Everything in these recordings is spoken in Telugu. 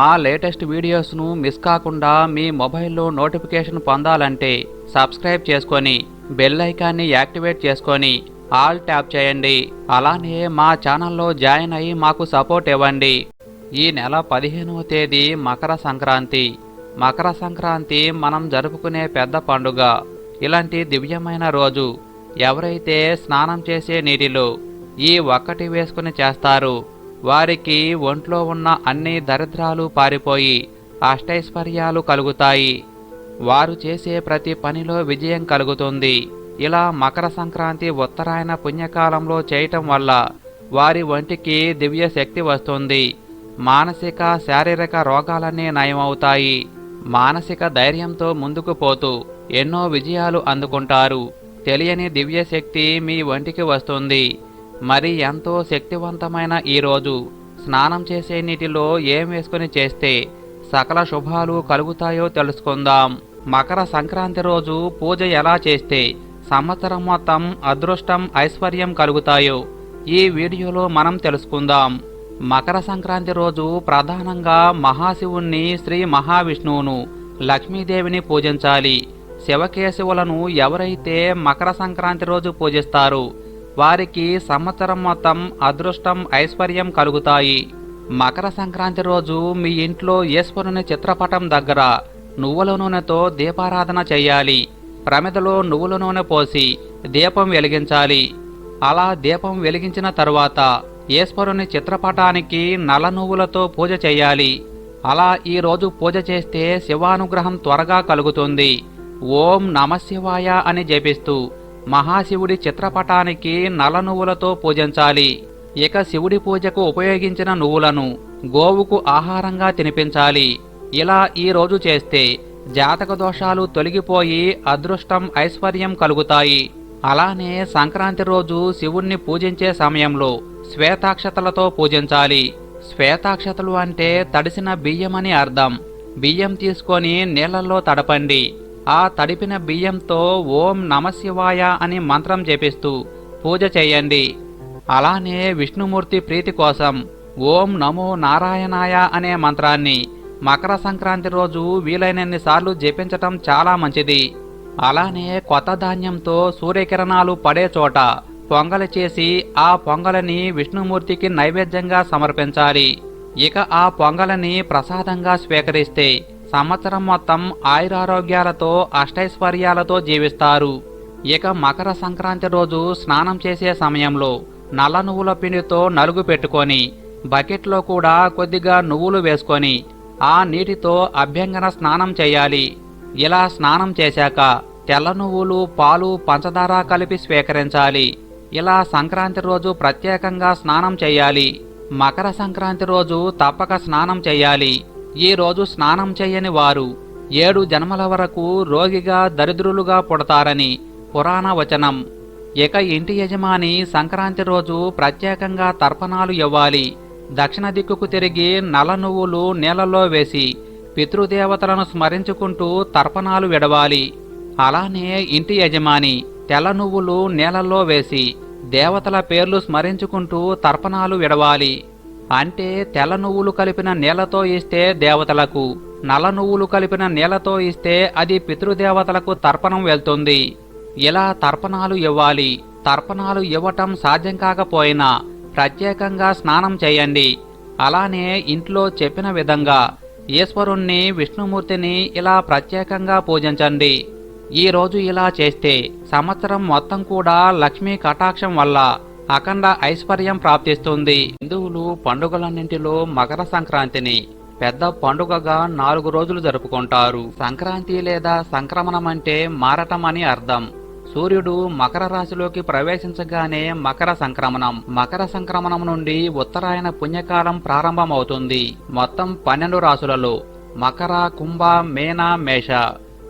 మా లేటెస్ట్ వీడియోస్ను మిస్ కాకుండా మీ మొబైల్లో నోటిఫికేషన్ పొందాలంటే సబ్స్క్రైబ్ చేసుకొని బెల్ ఐకాన్ని యాక్టివేట్ చేసుకొని ఆల్ ట్యాప్ చేయండి. అలానే మా ఛానల్లో జాయిన్ అయ్యి మాకు సపోర్ట్ ఇవ్వండి. ఈ నెల పదిహేనవ తేదీ మకర సంక్రాంతి. మకర సంక్రాంతి మనం జరుపుకునే పెద్ద పండుగ. ఇలాంటి దివ్యమైన రోజు. ఎవరైతే స్నానం చేసే నీటిలో ఈ ఒక్కటి వేసుకుని చేస్తారు. వారికి ఒంట్లో ఉన్న అన్ని దరిద్రాలు పారిపోయి అష్టైశ్వర్యాలు కలుగుతాయి. వారు చేసే ప్రతి పనిలో విజయం కలుగుతుంది. ఇలా మకర సంక్రాంతి ఉత్తరాయణ పుణ్యకాలంలో చేయటం వల్ల వారి ఒంటికి దివ్య శక్తి వస్తుంది. మానసిక శారీరక రోగాలన్నీ నయమవుతాయి. మానసిక ధైర్యంతో ముందుకు పోతూ ఎన్నో విజయాలు అందుకుంటారు. తెలియని దివ్యశక్తి మీ ఒంటికి వస్తుంది. మరి ఎంతో శక్తివంతమైన ఈ రోజు స్నానం చేసే నీటిలో ఏం వేసుకుని చేస్తే సకల శుభాలు కలుగుతాయో తెలుసుకుందాం. మకర సంక్రాంతి రోజు పూజ ఎలా చేస్తే సంవత్సరం మొత్తం అదృష్టం ఐశ్వర్యం కలుగుతాయో ఈ వీడియోలో మనం తెలుసుకుందాం. మకర సంక్రాంతి రోజు ప్రధానంగా మహాశివుణ్ణి శ్రీ మహావిష్ణువును లక్ష్మీదేవిని పూజించాలి. శివకేశవులను ఎవరైతే మకర సంక్రాంతి రోజు పూజిస్తారు వారికి సంవత్సరం మొత్తం అదృష్టం ఐశ్వర్యం కలుగుతాయి. మకర సంక్రాంతి రోజు మీ ఇంట్లో ఈశ్వరుని చిత్రపటం దగ్గర నువ్వుల నూనెతో దీపారాధన చేయాలి ప్రమిదలో నువ్వుల నూనె పోసి దీపం వెలిగించాలి. అలా దీపం వెలిగించిన తరువాత ఈశ్వరుని చిత్రపటానికి నల్ల నువ్వులతో పూజ చేయాలి అలా ఈ రోజు పూజ చేస్తే శివానుగ్రహం త్వరగా కలుగుతుంది. ఓం నమశివాయ అని జపిస్తూ మహాశివుడి చిత్రపటానికి నల్ల నువ్వులతో పూజించాలి. ఇక శివుడి పూజకు ఉపయోగించిన నువ్వులను గోవుకు ఆహారంగా తినిపించాలి. ఇలా ఈ రోజు చేస్తే జాతక దోషాలు తొలగిపోయి అదృష్టం ఐశ్వర్యం కలుగుతాయి. అలానే సంక్రాంతి రోజు శివుణ్ణి పూజించే సమయంలో శ్వేతాక్షతలతో పూజించాలి. శ్వేతాక్షతలు అంటే తడిసిన బియ్యమని అర్థం. బియ్యం తీసుకొని నీళ్ళలో తడపండి. ఆ తడిపిన బియ్యంతో ఓం నమశివాయ అని మంత్రం జపిస్తూ పూజ చేయండి. అలానే విష్ణుమూర్తి ప్రీతి కోసం ఓం నమో నారాయణాయ అనే మంత్రాన్ని మకర సంక్రాంతి రోజు వీలైనన్ని సార్లు జపించటం చాలా మంచిది. అలానే కొత్త ధాన్యంతో సూర్యకిరణాలు పడే చోట పొంగలి చేసి ఆ పొంగలని విష్ణుమూర్తికి నైవేద్యంగా సమర్పించాలి. ఇక ఆ పొంగలని ప్రసాదంగా స్వీకరిస్తే సంవత్సరం మొత్తం ఆయురారోగ్యాలతో అష్టైశ్వర్యాలతో జీవిస్తారు. ఇక మకర సంక్రాంతి రోజు స్నానం చేసే సమయంలో నల్ల నువ్వుల పిండితో నలుగు పెట్టుకొని బకెట్లో కూడా కొద్దిగా నువ్వులు వేసుకొని ఆ నీటితో అభ్యంగన స్నానం చేయాలి. ఇలా స్నానం చేశాక తెల్ల నువ్వులు పాలు పంచదార కలిపి స్వీకరించాలి. ఇలా సంక్రాంతి రోజు ప్రత్యేకంగా స్నానం చేయాలి. మకర సంక్రాంతి రోజు తప్పక స్నానం చేయాలి. ఈ రోజు స్నానం చేయని వారు ఏడు జన్మల వరకు రోగిగా దరిద్రులుగా పుడతారని పురాణ వచనం. ఇక ఇంటి యజమాని సంక్రాంతి రోజు ప్రత్యేకంగా తర్పణాలు ఇవ్వాలి. దక్షిణ దిక్కుకు తిరిగి నల్ల నువ్వులు నీళ్ళలో వేసి పితృదేవతలను స్మరించుకుంటూ తర్పణాలు విడవాలి. అలానే ఇంటి యజమాని తెల్ల నువ్వులు నీళ్ళలో వేసి దేవతల పేర్లు స్మరించుకుంటూ తర్పణాలు విడవాలి. అంటే తెల్ల నువ్వులు కలిపిన నేలతో ఇస్తే దేవతలకు నల్ల నువ్వులు కలిపిన నేలతో ఇస్తే అది పితృదేవతలకు తర్పణం వెళ్తుంది. ఇలా తర్పణాలు ఇవ్వాలి. తర్పణాలు ఇవ్వటం సాధ్యం కాకపోయినా ప్రత్యేకంగా స్నానం చేయండి. అలానే ఇంట్లో చెప్పిన విధంగా ఈశ్వరుణ్ణి విష్ణుమూర్తిని ఇలా ప్రత్యేకంగా పూజించండి. ఈరోజు ఇలా చేస్తే సంవత్సరం మొత్తం కూడా లక్ష్మీ కటాక్షం వల్ల అఖండ ఐశ్వర్యం ప్రాప్తిస్తుంది. హిందువులు పండుగలన్నింటిలో మకర సంక్రాంతిని పెద్ద పండుగగా నాలుగు రోజులు జరుపుకుంటారు. సంక్రాంతి లేదా సంక్రమణం అంటే మారటం అని అర్థం. సూర్యుడు మకర రాశిలోకి ప్రవేశించగానే మకర సంక్రమణం. మకర సంక్రమణం నుండి ఉత్తరాయణ పుణ్యకాలం ప్రారంభమవుతుంది. మొత్తం పన్నెండు రాశులలో మకర కుంభ మేన మేష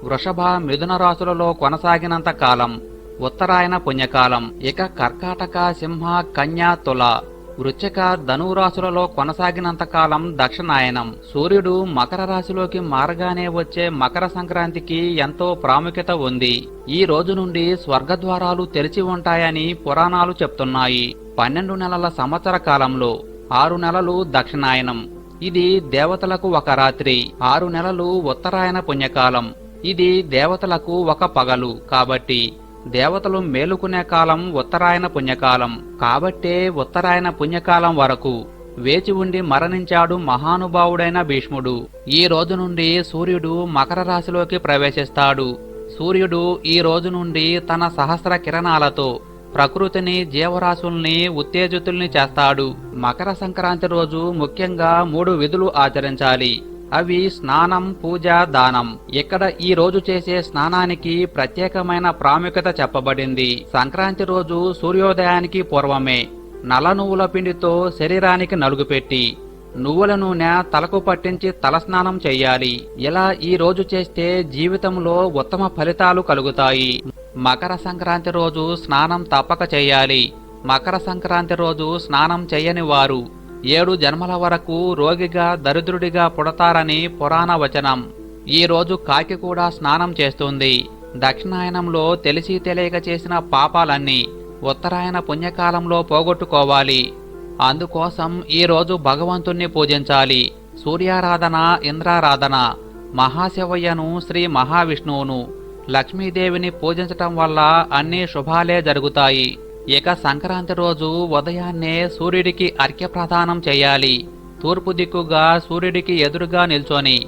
వృషభ మిథున రాశులలో కొనసాగినంత కాలం. ఉత్తరాయణ పుణ్యకాలం. ఇక కర్కాటక సింహ కన్యా తుల. వృశ్చిక ధనురాశులలో కొనసాగినంత కాలం దక్షిణాయనం. సూర్యుడు మకర రాశిలోకి మారగానే వచ్చే మకర సంక్రాంతికి ఎంతో ప్రాముఖ్యత ఉంది. ఈ రోజు నుండి స్వర్గద్వారాలు తెరిచి ఉంటాయని పురాణాలు చెప్తున్నాయి. పన్నెండు నెలల సంవత్సర కాలంలో ఆరు నెలలు దక్షిణాయనం. ఇది దేవతలకు ఒక రాత్రి. ఆరు నెలలు ఉత్తరాయణ పుణ్యకాలం. ఇది దేవతలకు ఒక పగలు. కాబట్టి దేవతలు మేలుకునే కాలం ఉత్తరాయణ పుణ్యకాలం. కాబట్టే ఉత్తరాయణ పుణ్యకాలం వరకు వేచి ఉండి మరణించాడు మహానుభావుడైన భీష్ముడు. ఈ రోజు నుండి సూర్యుడు మకర రాశిలోకి ప్రవేశిస్తాడు. సూర్యుడు ఈ రోజు నుండి తన సహస్ర కిరణాలతో ప్రకృతిని జీవరాశుల్ని ఉత్తేజితుల్ని చేస్తాడు. మకర సంక్రాంతి రోజు ముఖ్యంగా మూడు విధులు ఆచరించాలి. అవి స్నానం పూజ దానం. ఇక్కడ ఈ రోజు చేసే స్నానానికి ప్రత్యేకమైన ప్రాముఖ్యత చెప్పబడింది. సంక్రాంతి రోజు సూర్యోదయానికి పూర్వమే. నల్ల నువ్వుల పిండితో శరీరానికి నలుగుపెట్టి నువ్వుల నూనె తలకు పట్టించి తలస్నానం చెయ్యాలి ఇలా ఈ రోజు చేస్తే జీవితంలో ఉత్తమ ఫలితాలు కలుగుతాయి. మకర సంక్రాంతి రోజు స్నానం తప్పక చేయాలి. మకర సంక్రాంతి రోజు స్నానం చెయ్యని వారు ఏడు జన్మల వరకు రోగిగా దరిద్రుడిగా పుడతారని పురాణ వచనం. ఈ రోజు కాకి కూడా స్నానం చేస్తుంది. దక్షిణాయనంలో తెలిసి తెలియక చేసిన పాపాలన్నీ ఉత్తరాయణ పుణ్యకాలంలో పోగొట్టుకోవాలి. అందుకోసం ఈరోజు భగవంతుణ్ణి పూజించాలి. సూర్యారాధన ఇంద్రారాధన. మహాశివయ్యను శ్రీ మహావిష్ణువును లక్ష్మీదేవిని పూజించటం వల్ల అన్ని శుభాలే జరుగుతాయి. ఇక సంక్రాంతి రోజు ఉదయాన్నే సూర్యుడికి అర్ఘ్యప్రదానం చేయాలి. తూర్పు దిక్కుగా సూర్యుడికి ఎదురుగా నిల్చొని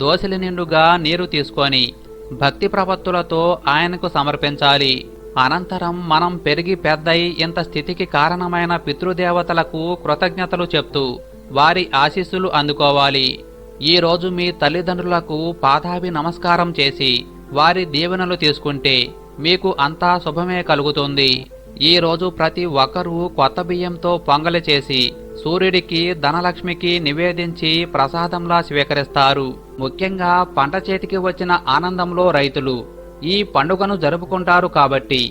దోశల నిండుగా నీరు తీసుకొని భక్తి ప్రపత్తులతో ఆయనకు సమర్పించాలి. అనంతరం మనం పెరిగి పెద్దయి ఇంత స్థితికి కారణమైన పితృదేవతలకు కృతజ్ఞతలు చెప్తూ వారి ఆశీస్సులు అందుకోవాలి. ఈ రోజు మీ తల్లిదండ్రులకు పాదాభి నమస్కారం చేసి వారి దీవెనలు తీసుకుంటే మీకు అంతా శుభమే కలుగుతుంది. ఈ రోజు ప్రతి ఒక్కరూ కొత్త బియ్యంతో పొంగలి చేసి సూర్యుడికి ధనలక్ష్మికి నివేదించి ప్రసాదంలా స్వీకరిస్తారు. ముఖ్యంగా పంట చేతికి వచ్చిన ఆనందంలో రైతులు ఈ పండుగను జరుపుకుంటారు కాబట్టి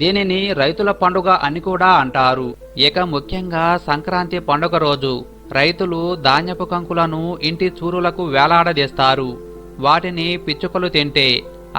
దీనిని రైతుల పండుగ అని కూడా అంటారు. ఇక ముఖ్యంగా సంక్రాంతి పండుగ రోజు రైతులు ధాన్యపు కంకులను ఇంటి చూరులకు వేలాడదీస్తారు. వాటిని పిచ్చుకలు తింటే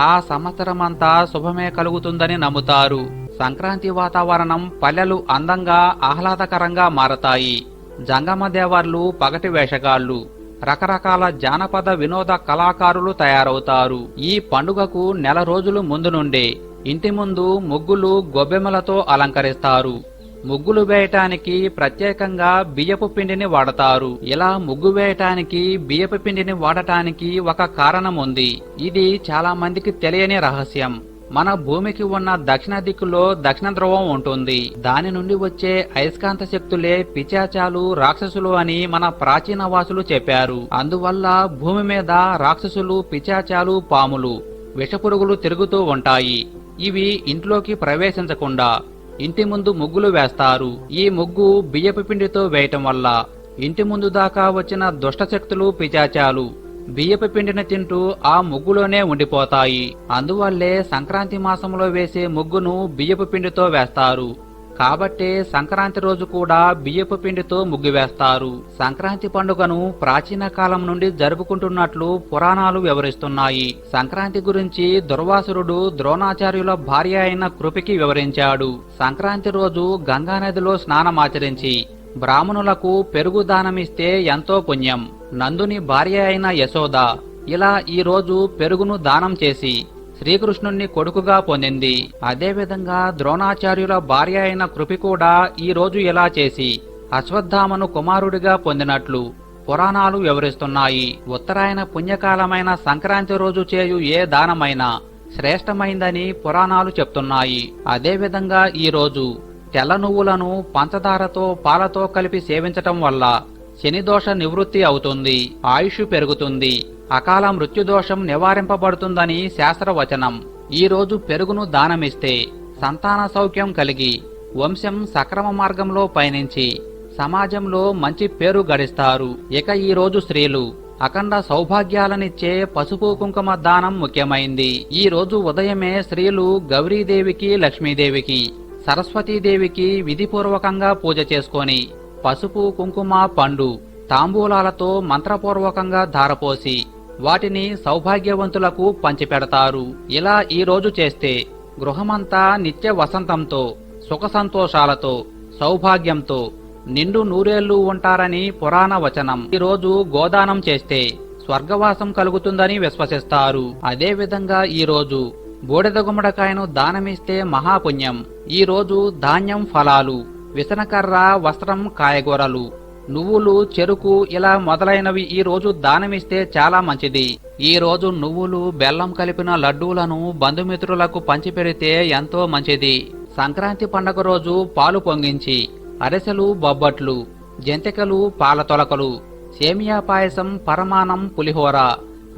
ఆ సంవత్సరమంతా శుభమే కలుగుతుందని నమ్ముతారు. సంక్రాంతి వాతావరణం పల్లెలు అందంగా ఆహ్లాదకరంగా మారతాయి. జంగమ దేవర్లు పగటి వేషగాళ్ళు. రకరకాల జానపద వినోద కళాకారులు తయారవుతారు. ఈ పండుగకు నెల రోజులు ముందు నుండే ఇంటి ముందు ముగ్గులు గొబ్బెమ్మలతో అలంకరిస్తారు. ముగ్గులు వేయటానికి ప్రత్యేకంగా బియ్యపు పిండిని వాడతారు. ఇలా ముగ్గు వేయటానికి బియ్యపు పిండిని వాడటానికి ఒక కారణం ఉంది. ఇది చాలా మందికి తెలియని రహస్యం. మన భూమికి ఉన్న దక్షిణ దిక్కులో దక్షిణ ధ్రువం ఉంటుంది. దాని నుండి వచ్చే అయస్కాంత శక్తులే పిచాచాలు రాక్షసులు అని మన ప్రాచీన వాసులు చెప్పారు. అందువల్ల భూమి మీద రాక్షసులు పిచాచాలు పాములు విషపురుగులు తిరుగుతూ ఉంటాయి. ఇవి ఇంట్లోకి ప్రవేశించకుండా ఇంటి ముందు ముగ్గులు వేస్తారు. ఈ ముగ్గు బియ్యపు పిండితో వేయటం వల్ల ఇంటి ముందు దాకా వచ్చిన దుష్టశక్తులు పిచాచాలు బియ్యపు పిండిని తింటూ ఆ ముగ్గులోనే ఉండిపోతాయి. అందువల్లే సంక్రాంతి మాసంలో వేసే ముగ్గును బియ్యపు పిండితో వేస్తారు. కాబట్టే సంక్రాంతి రోజు కూడా బియ్యపు పిండితో ముగ్గు వేస్తారు. సంక్రాంతి పండుగను ప్రాచీన కాలం నుండి జరుపుకుంటున్నట్లు పురాణాలు వివరిస్తున్నాయి. సంక్రాంతి గురించి దుర్వాసురుడు ద్రోణాచార్యుల భార్య అయిన కృపికి వివరించాడు. సంక్రాంతి రోజు గంగానదిలో స్నానమాచరించి బ్రాహ్మణులకు పెరుగు దానమిస్తే ఎంతో పుణ్యం. నందుని భార్య అయిన యశోద ఇలా ఈ రోజు పెరుగును దానం చేసి శ్రీకృష్ణుణ్ణి కొడుకుగా పొందింది. అదేవిధంగా ద్రోణాచార్యుల భార్య అయిన కృపి కూడా ఈ రోజు ఇలా చేసి అశ్వత్థామను కుమారుడిగా పొందినట్లు పురాణాలు వివరిస్తున్నాయి. ఉత్తరాయణ పుణ్యకాలమైన సంక్రాంతి రోజు చేయు ఏ దానమైనా శ్రేష్టమైందని పురాణాలు చెప్తున్నాయి. అదేవిధంగా ఈ రోజు తెల్ల నువ్వులను పంచదారతో పాలతో కలిపి సేవించటం వల్ల శనిదోష నివృత్తి అవుతుంది ఆయుష్ పెరుగుతుంది అకాల మృత్యుదోషం నివారింపబడుతుందని శాస్త్రవచనం. ఈ రోజు పెరుగును దానమిస్తే సంతాన సౌఖ్యం కలిగి వంశం సక్రమ మార్గంలో పయనించి సమాజంలో మంచి పేరు గడిస్తారు. ఇక ఈ రోజు స్త్రీలు అఖండ సౌభాగ్యాలనిచ్చే పసుపు కుంకుమ దానం ముఖ్యమైంది. ఈ రోజు ఉదయమే స్త్రీలు గౌరీదేవికి లక్ష్మీదేవికి సరస్వతీదేవికి విధిపూర్వకంగా పూజ చేసుకొని పసుపు కుంకుమ పండు తాంబూలాలతో మంత్రపూర్వకంగా ధారపోసి వాటిని సౌభాగ్యవంతులకు పంచిపెడతారు. ఇలా ఈ రోజు చేస్తే గృహమంతా నిత్య వసంతంతో సుఖ సంతోషాలతో సౌభాగ్యంతో నిండు నూరేళ్ళు ఉంటారని పురాణ వచనం. ఈరోజు గోదానం చేస్తే స్వర్గవాసం కలుగుతుందని విశ్వసిస్తారు. అదేవిధంగా ఈరోజు బూడిద గుమ్మడికాయను దానమిస్తే మహాపుణ్యం. ఈరోజు ధాన్యం ఫలాలు. విసనకర్ర వస్త్రం కాయగూరలు. నువ్వులు చెరుకు ఇలా మొదలైనవి ఈ రోజు దానమిస్తే చాలా మంచిది. ఈ రోజు నువ్వులు బెల్లం కలిపిన లడ్డూలను బంధుమిత్రులకు పంచిపెడితే ఎంతో మంచిది. సంక్రాంతి పండగ రోజు పాలు పొంగించి అరిసెలు బొబ్బట్లు జంతికలు పాల తొలకలు సేమియా పాయసం పరమానం పులిహోర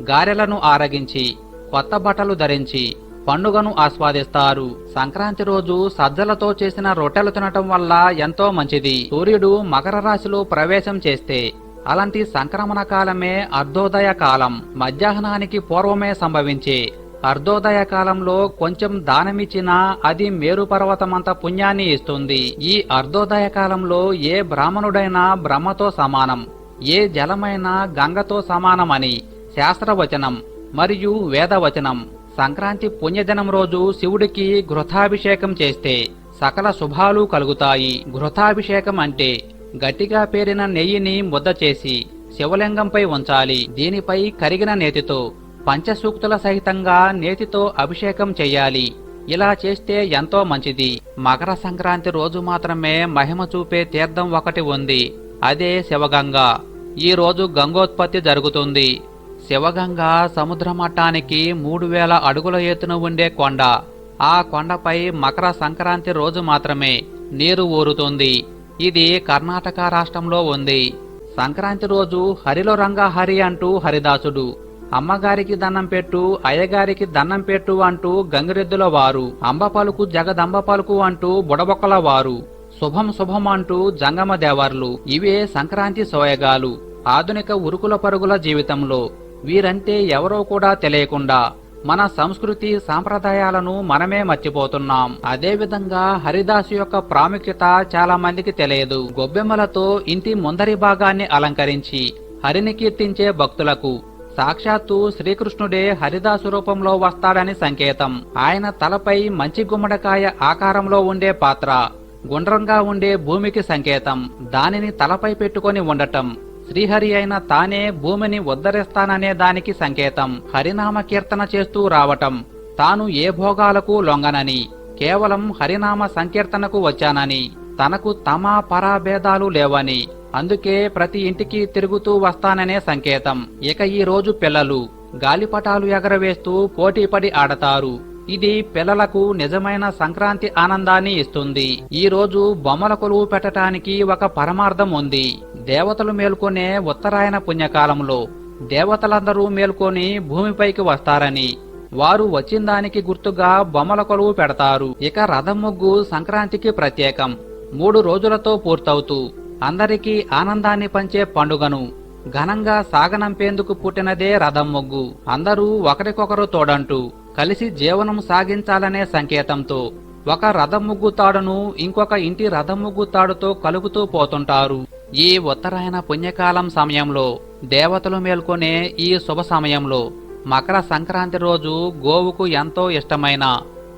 గారెలను ఆరగించి కొత్త బట్టలు ధరించి పండుగను ఆస్వాదిస్తారు. సంక్రాంతి రోజు సజ్జలతో చేసిన రొట్టెలు తినటం వల్ల ఎంతో మంచిది. సూర్యుడు మకర రాశిలో ప్రవేశం చేస్తే అలాంటి సంక్రమణ కాలమే అర్ధోదయ కాలం. మధ్యాహ్నానికి పూర్వమే సంభవించే అర్ధోదయ కాలంలో కొంచెం దానమిచ్చినా అది మేరు పర్వతమంత పుణ్యాన్ని ఇస్తుంది. ఈ అర్ధోదయ కాలంలో ఏ బ్రాహ్మణుడైనా బ్రహ్మతో సమానం ఏ జలమైనా గంగతో సమానమని శాస్త్రవచనం మరియు వేదవచనం. సంక్రాంతి పుణ్యదినం రోజు శివుడికి ఘృతాభిషేకం చేస్తే సకల శుభాలు కలుగుతాయి. ఘృతాభిషేకం అంటే గట్టిగా పేరిన నెయ్యిని ముద్ద చేసి శివలింగంపై ఉంచాలి. దీనిపై కరిగిన నేతితో పంచసూక్తుల సహితంగా నేతితో అభిషేకం చెయ్యాలి ఇలా చేస్తే ఎంతో మంచిది. మకర సంక్రాంతి రోజు మాత్రమే మహిమ చూపే తీర్థం ఒకటి ఉంది. అదే శివగంగ. ఈ రోజు గంగోత్పత్తి జరుగుతుంది. శివగంగ సముద్ర మట్టానికి మూడు వేల అడుగుల ఎత్తున ఉండే కొండ. ఆ కొండపై మకర సంక్రాంతి రోజు మాత్రమే నీరు ఊరుతుంది. ఇది కర్ణాటక రాష్ట్రంలో ఉంది. సంక్రాంతి రోజు హరిలో రంగా హరి అంటూ హరిదాసుడు. అమ్మగారికి దన్నం పెట్టు అయ్యగారికి దన్నం పెట్టు అంటూ గంగిరెద్దుల వారు. అంబ పలుకు జగదంబ పలుకు అంటూ బుడబొక్కల వారు. శుభం శుభం అంటూ జంగమ దేవర్లు. ఇవే సంక్రాంతి సోయగాలు. ఆధునిక ఉరుకుల పరుగుల జీవితంలో. వీరంటే ఎవరో కూడా తెలియకుండా మన సంస్కృతి సాంప్రదాయాలను మనమే మర్చిపోతున్నాం. అదేవిధంగా హరిదాసు యొక్క ప్రాముఖ్యత చాలా మందికి తెలియదు. గొబ్బెమ్మలతో ఇంటి ముందరి భాగాన్ని అలంకరించి హరిని కీర్తించే భక్తులకు సాక్షాత్తు శ్రీకృష్ణుడే హరిదాసు రూపంలో వస్తాడని సంకేతం. ఆయన తలపై మంచి గుమ్మడికాయ ఆకారంలో ఉండే పాత్ర గుండ్రంగా ఉండే భూమికి సంకేతం. దానిని తలపై పెట్టుకొని ఉండటం శ్రీహరి అయిన తానే భూమిని ఉద్ధరిస్తాననే దానికి సంకేతం. హరినామ కీర్తన చేస్తూ రావటం. తాను ఏ భోగాలకు లొంగనని కేవలం హరినామ సంకీర్తనకు వచ్చానని తనకు తమ పరాభేదాలు లేవని అందుకే ప్రతి ఇంటికి తిరుగుతూ వస్తాననే సంకేతం. ఇక ఈ రోజు పిల్లలు గాలిపటాలు ఎగరవేస్తూ పోటీపడి ఆడతారు. ఇది పిల్లలకు నిజమైన సంక్రాంతి ఆనందాన్ని ఇస్తుంది. ఈ రోజు బొమ్మల కొలువు పెట్టడానికి ఒక పరమార్థం ఉంది. దేవతలు మేల్కొనే ఉత్తరాయణ పుణ్యకాలంలో దేవతలందరూ మేల్కొని భూమిపైకి వస్తారని వారు వచ్చిన దానికి గుర్తుగా బొమ్మల కొలువు పెడతారు. ఇక రథం ముగ్గు సంక్రాంతికి ప్రత్యేకం. మూడు రోజులతో పూర్తవుతూ అందరికీ ఆనందాన్ని పంచే పండుగను ఘనంగా సాగనంపేందుకు పుట్టినదే రథం ముగ్గు. అందరూ ఒకరికొకరు తోడంటూ కలిసి జీవనం సాగించాలనే సంకేతంతో ఒక రథం ముగ్గు తాడును ఇంకొక ఇంటి రథం ముగ్గు తాడుతో కలుగుతూ పోతుంటారు. ఈ ఉత్తరాయణ పుణ్యకాలం సమయంలో దేవతలు మేల్కొనే ఈ శుభ సమయంలో మకర సంక్రాంతి రోజు గోవుకు ఎంతో ఇష్టమైన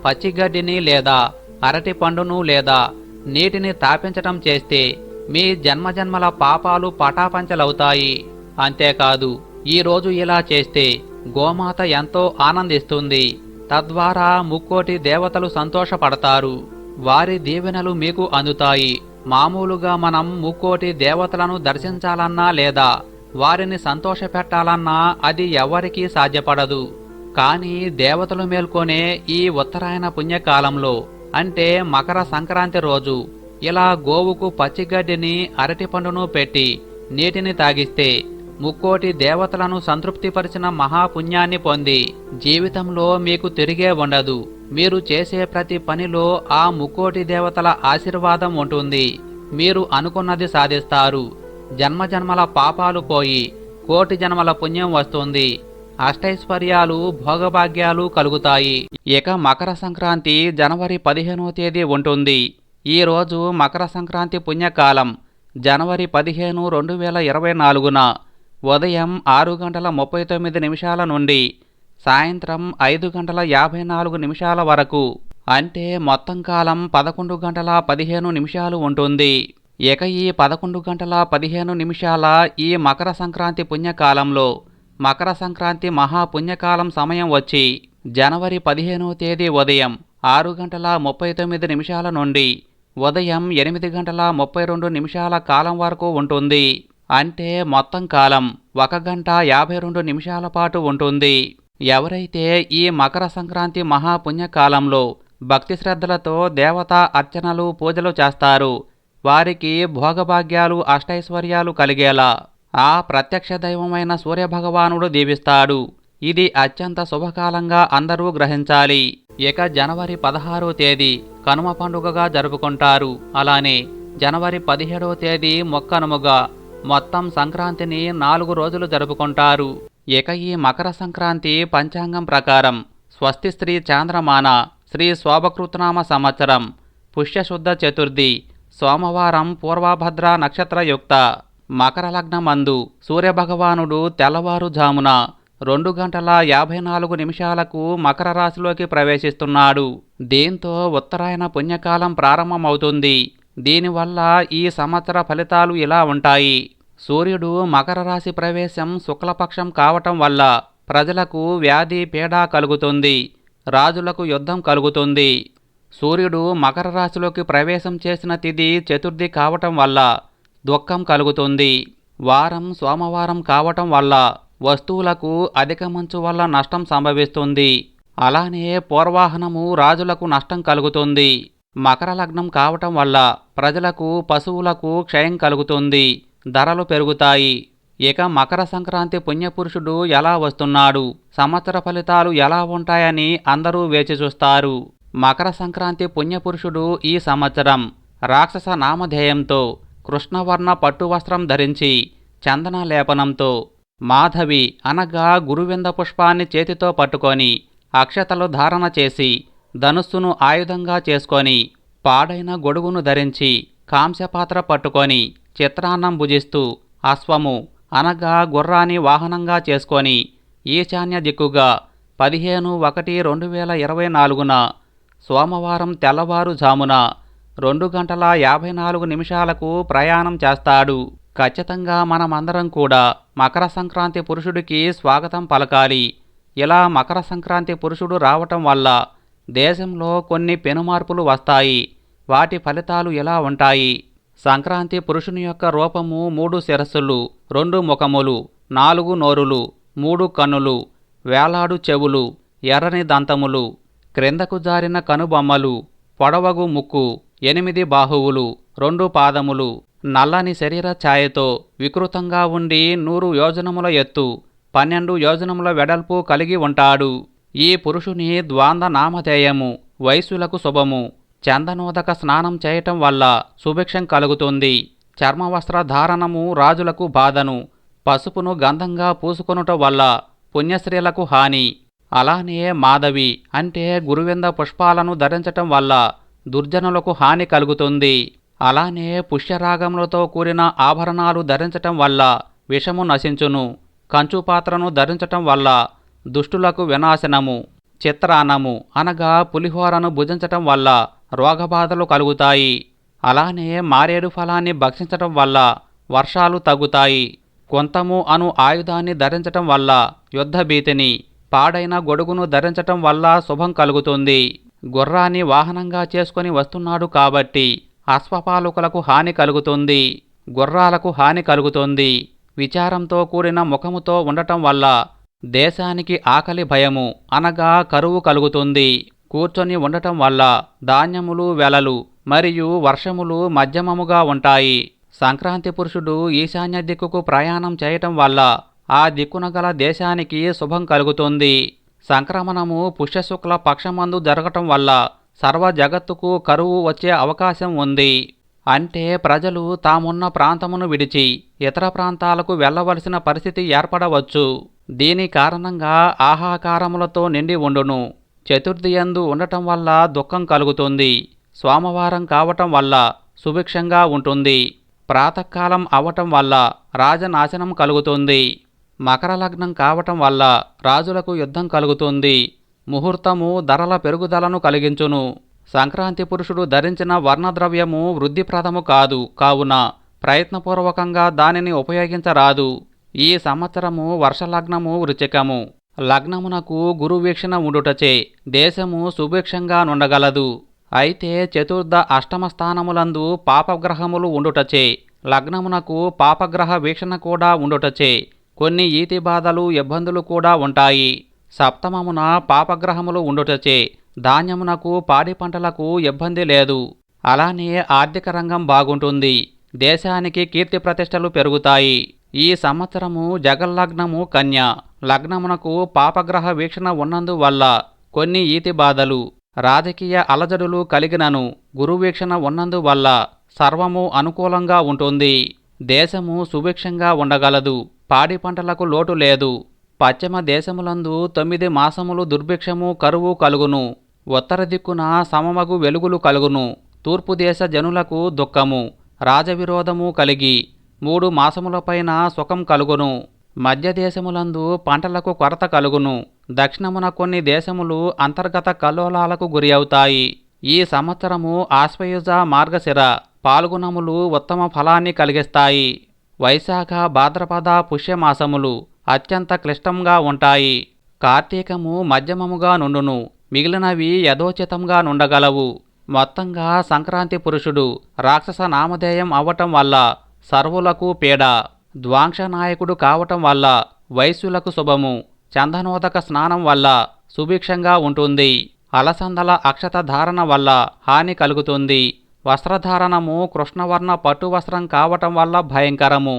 పచ్చిగడ్డిని లేదా అరటి పండును లేదా నీటిని తాపించటం చేస్తే మీ జన్మజన్మల పాపాలు పటాపంచలవుతాయి. అంతేకాదు ఈ రోజు ఇలా చేస్తే గోమాత ఎంతో ఆనందిస్తుంది. తద్వారా ముక్కోటి దేవతలు సంతోషపడతారు. వారి దీవెనలు మీకు అందుతాయి. మామూలుగా మనం ముక్కోటి దేవతలను దర్శించాలన్నా లేదా వారిని సంతోషపెట్టాలన్నా అది ఎవరికీ సాధ్యపడదు. కానీ దేవతలు మేల్కొనే ఈ ఉత్తరాయణ పుణ్యకాలంలో అంటే మకర సంక్రాంతి రోజు ఇలా గోవుకు పచ్చిగడ్డిని అరటిపండును పెట్టి నీటిని తాగిస్తే ముక్కోటి దేవతలను సంతృప్తిపరిచిన మహాపుణ్యాన్ని పొంది జీవితంలో మీకు తిరిగే ఉండదు. మీరు చేసే ప్రతి పనిలో ఆ ముక్కోటి దేవతల ఆశీర్వాదం ఉంటుంది. మీరు అనుకున్నది సాధిస్తారు. జన్మజన్మల పాపాలు పోయి కోటి జన్మల పుణ్యం వస్తుంది. అష్టైశ్వర్యాలు భోగభాగ్యాలు కలుగుతాయి. ఇక మకర సంక్రాంతి జనవరి పదిహేనవ తేదీ ఉంటుంది. ఈ రోజు మకర సంక్రాంతి పుణ్యకాలం జనవరి పదిహేను రెండు వేల ఇరవై నాలుగున. ఉదయం ఆరు గంటల ముప్పై తొమ్మిది నిమిషాల నుండి సాయంత్రం ఐదు గంటల యాభై నాలుగు నిమిషాల వరకు. అంటే మొత్తం కాలం పదకొండు గంటల పదిహేను నిమిషాలు ఉంటుంది. ఇక ఈ పదకొండు గంటల పదిహేను నిమిషాల ఈ మకర సంక్రాంతి పుణ్యకాలంలో మకర సంక్రాంతి మహాపుణ్యకాలం సమయం వచ్చి జనవరి పదిహేనో తేదీ ఉదయం ఆరు గంటల ముప్పై తొమ్మిది నిమిషాల నుండి ఉదయం ఎనిమిది గంటల ముప్పై రెండు నిమిషాల కాలం వరకు ఉంటుంది. అంటే మొత్తం కాలం ఒక గంట యాభై రెండు నిమిషాల పాటు ఉంటుంది. ఎవరైతే ఈ మకర సంక్రాంతి మహాపుణ్యకాలంలో భక్తి శ్రద్ధలతో దేవతా అర్చనలు పూజలు చేస్తారు వారికి భోగభాగ్యాలు అష్టైశ్వర్యాలు కలిగేలా ఆ ప్రత్యక్ష దైవమైన సూర్యభగవానుడు దీవిస్తాడు. ఇది అత్యంత శుభకాలంగా అందరూ గ్రహించాలి. ఇక జనవరి పదహారో తేదీ కనుమ పండుగగా జరుపుకుంటారు. అలానే జనవరి పదిహేడవ తేదీ మొక్కనుముగా మొత్తం సంక్రాంతిని నాలుగు రోజులు జరుపుకుంటారు. ఇక ఈ మకర సంక్రాంతి పంచాంగం ప్రకారం స్వస్తి శ్రీ చాంద్రమాన శ్రీ శోభకృతనామ సంవత్సరం పుష్యశుద్ధ చతుర్థి సోమవారం పూర్వభద్ర నక్షత్రయుక్త మకర లగ్నమందు సూర్యభగవానుడు తెల్లవారుజామున రెండు గంటల యాభై నాలుగు నిమిషాలకు మకర రాశిలోకి ప్రవేశిస్తున్నాడు. దీంతో ఉత్తరాయణ పుణ్యకాలం ప్రారంభమవుతుంది. దీనివల్ల ఈ సంవత్సర ఫలితాలు ఇలా ఉంటాయి. సూర్యుడు మకర రాశి ప్రవేశం శుక్లపక్షం కావటం వల్ల ప్రజలకు వ్యాధి పీడ కలుగుతుంది. రాజులకు యుద్ధం కలుగుతుంది. సూర్యుడు మకర రాశిలోకి ప్రవేశం చేసిన తిథి చతుర్థి కావటం వల్ల దుఃఖం కలుగుతుంది. వారం సోమవారం కావటం వల్ల వస్తువులకు అధిక మంచు వల్ల నష్టం సంభవిస్తుంది. అలానే పూర్వాహనము రాజులకు నష్టం కలుగుతుంది. మకర లగ్నం కావటం వల్ల ప్రజలకు పశువులకు క్షయం కలుగుతుంది. ధరలు పెరుగుతాయి. ఇక మకర సంక్రాంతి పుణ్యపురుషుడు ఎలా వస్తున్నాడు? సంవత్సర ఫలితాలు ఎలా ఉంటాయని అందరూ వేచి చూస్తారు. మకర సంక్రాంతి పుణ్యపురుషుడు ఈ సంవత్సరం రాక్షస నామధేయంతో కృష్ణవర్ణ పట్టు వస్త్రం ధరించి చందన లేపనంతో మాధవి అనగా గురువింద పుష్పాన్ని చేతితో పట్టుకొని అక్షతలు ధారణ చేసి ధనుస్సును ఆయుధంగా చేసుకొని పాడైన గొడుగును ధరించి కాంస్యపాత్ర పట్టుకొని చిత్రాన్నం భుజిస్తూ అశ్వము అనగా గుర్రాన్ని వాహనంగా చేసుకొని ఈశాన్య దిక్కుగా పదిహేను ఒకటి రెండు వేల ఇరవై నాలుగున సోమవారం తెల్లవారుజామున రెండు గంటల యాభై నాలుగు నిమిషాలకు ప్రయాణం చేస్తాడు. ఖచ్చితంగా మనమందరం కూడా మకర సంక్రాంతి పురుషుడికి స్వాగతం పలకాలి. ఇలా మకర సంక్రాంతి పురుషుడు రావటం వల్ల దేశంలో కొన్ని పెనుమార్పులు వస్తాయి. వాటి ఫలితాలు ఇలా ఉంటాయి. సంక్రాంతి పురుషుని యొక్క రూపము మూడు శిరస్సులు రెండు ముఖములు నాలుగు నోరులు మూడు కన్నులు వేలాడు చెవులు ఎర్రని దంతములు క్రిందకు జారిన కనుబొమ్మలు పొడవగు ముక్కు ఎనిమిది బాహువులు రెండు పాదములు నల్లని శరీర ఛాయతో వికృతంగా ఉండి నూరు యోజనముల ఎత్తు పన్నెండు యోజనముల వెడల్పు కలిగి ఉంటాడు. ఈ పురుషుని ద్వాంద నామధేయము వయస్సులకు శుభము. చందనోదక స్నానం చేయటం వల్ల సుభిక్షం కలుగుతుంది. చర్మవస్త్ర ధారణము రాజులకు బాధను పసుపును గంధంగా పూసుకొనుట వల్ల పుణ్యశ్రీలకు హాని. అలానే మాధవి అంటే గురువింద పుష్పాలను ధరించటం వల్ల దుర్జనులకు హాని కలుగుతుంది. అలానే పుష్యరాగములతో కూడిన ఆభరణాలు ధరించటం వల్ల విషము నశించును. కంచు పాత్రను ధరించటం వల్ల దుష్టులకు వినాశనము. చిత్రాన్నము అనగా పులిహోరను భుజించటం వల్ల రోగబాధలు కలుగుతాయి. అలానే మారేడు ఫలాన్ని భక్షించటం వల్ల వర్షాలు తగ్గుతాయి. కొంతము అను ఆయుధాన్ని ధరించటం వల్ల యుద్ధభీతిని పాడైన గొడుగును ధరించటం వల్ల శుభం కలుగుతుంది. గుర్రాన్ని వాహనంగా చేసుకొని వస్తున్నాడు కాబట్టి అశ్వపాలకులకు హాని కలుగుతుంది. గుర్రాలకు హాని కలుగుతుంది. విచారంతో కూడిన ముఖముతో ఉండటం వల్ల దేశానికి ఆకలి భయము అనగా కరువు కలుగుతుంది. కూర్చొని ఉండటం వల్ల ధాన్యములు వెలలు మరియు వర్షములు మధ్యమముగా ఉంటాయి. సంక్రాంతి పురుషుడు ఈశాన్య దిక్కుకు ప్రయాణం చేయటం వల్ల ఆ దిక్కున గల దేశానికి శుభం కలుగుతుంది. సంక్రమణము పుష్యశుక్ల పక్షమందు జరగటం వల్ల సర్వ జగత్తుకు కరువు వచ్చే అవకాశం ఉంది. అంటే ప్రజలు తామున్న ప్రాంతమును విడిచి ఇతర ప్రాంతాలకు వెళ్ళవలసిన పరిస్థితి ఏర్పడవచ్చు. దీని కారణంగా ఆహాకారములతో నిండి ఉండును. చతుర్థియందు ఉండటం వల్ల దుఃఖం కలుగుతుంది. సోమవారం కావటం వల్ల సుభిక్షంగా ఉంటుంది. ప్రాతకాలం అవటం వల్ల రాజనాశనం కలుగుతుంది. మకర లగ్నం కావటం వల్ల రాజులకు యుద్ధం కలుగుతుంది. ముహూర్తము ధరల పెరుగుదలను కలిగించును. సంక్రాంతి పురుషుడు ధరించిన వర్ణద్రవ్యము వృద్ధిప్రదము కాదు. కావున ప్రయత్నపూర్వకంగా దానిని ఉపయోగించరాదు. ఈ సంవత్సరము వర్షలగ్నము వృచికము లగ్నమునకు గురువీక్షణ ఉండుటచే దేశము సుభిక్షంగా నుండగలదు. అయితే చతుర్థ అష్టమ స్థానములందు పాపగ్రహములు ఉండుటచే లగ్నమునకు పాపగ్రహ వీక్షణ కూడా ఉండుటచే కొన్ని ఈతి బాధలు ఇబ్బందులు కూడా ఉంటాయి. సప్తమమున పాపగ్రహములు ఉండుటచే ధాన్యమునకు పాడి పంటలకు ఇబ్బంది లేదు. అలానే ఆర్థిక రంగం బాగుంటుంది. దేశానికి కీర్తి ప్రతిష్టలు పెరుగుతాయి. ఈ సంవత్సరము జగల్లగ్నము కన్య. లగ్నమునకు పాపగ్రహ వీక్షణ ఉన్నందువల్ల కొన్ని ఈతి బాధలు. రాజకీయ అలజడులు కలిగినను గురువీక్షణ ఉన్నందువల్ల సర్వము అనుకూలంగా ఉంటుంది. దేశము సుభిక్షంగా ఉండగలదు. పాడి పంటలకు లోటు లేదు. పశ్చిమ దేశములందు తొమ్మిది మాసములు దుర్భిక్షము కరువు కలుగును. ఉత్తర దిక్కున సమమగు వెలుగులు కలుగును. తూర్పు దేశ జనులకు దుఃఖము. రాజవిరోధము కలిగి మూడు మాసములపైన సుఖం కలుగును. మధ్య దేశములందు పంటలకు కొరత కలుగును. దక్షిణమున కొన్ని దేశములు అంతర్గత కల్లోలాలకు గురి అవుతాయి. ఈ సంవత్సరము ఆశ్వయుజ మార్గశిర పాల్గొనములు ఉత్తమ ఫలాన్ని కలిగిస్తాయి. వైశాఖ భాద్రపద పుష్యమాసములు అత్యంత క్లిష్టంగా ఉంటాయి. కార్తీకము మధ్యమముగా నుండును. మిగిలినవి యథోచితంగా నుండగలవు. మొత్తంగా సంక్రాంతి పురుషుడు రాక్షస నామధేయం అవ్వటం వల్ల సర్వులకు పీడ ద్వాంక్ష నాయకుడు కావటం వల్ల వైశ్యులకు శుభము చందనోదక స్నానం వల్ల సుభిక్షంగా ఉంటుంది. అలసందల అక్షత ధారణ వల్ల హాని కలుగుతుంది. వస్త్రధారణము కృష్ణవర్ణ పట్టు వస్త్రం కావటం వల్ల భయంకరము.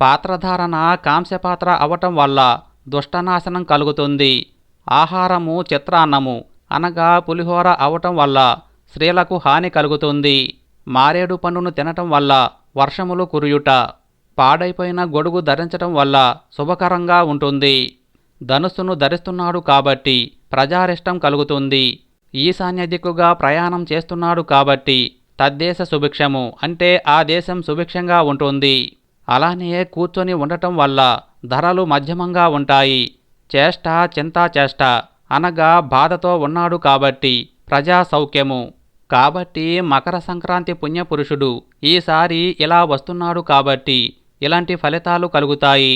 పాత్రధారణ కాంస్యపాత్ర అవటం వల్ల దుష్టనాశనం కలుగుతుంది. ఆహారము చిత్రాన్నము అనగా పులిహోర అవటం వల్ల స్త్రీలకు హాని కలుగుతుంది. మారేడు పండును తినటం వల్ల వర్షములు కురియుట పాడైపోయిన గొడుగు ధరించటం వల్ల శుభకరంగా ఉంటుంది. ధనుస్సును ధరిస్తున్నాడు కాబట్టి ప్రజారిష్టం కలుగుతుంది. ఈశాన్య దిక్కుగా ప్రయాణం చేస్తున్నాడు కాబట్టి తద్దేశ సుభిక్షము అంటే ఆ దేశం సుభిక్షంగా ఉంటుంది. అలానే కూర్చొని ఉండటం వల్ల ధరలు మధ్యమంగా ఉంటాయి. చేష్ట చింతా చేష్ట అనగా బాధతో ఉన్నాడు కాబట్టి ప్రజా సౌఖ్యము. కాబట్టి మకర సంక్రాంతి పుణ్యపురుషుడు ఈసారి ఇలా వస్తున్నాడు కాబట్టి ఇలాంటి ఫలితాలు కలుగుతాయి.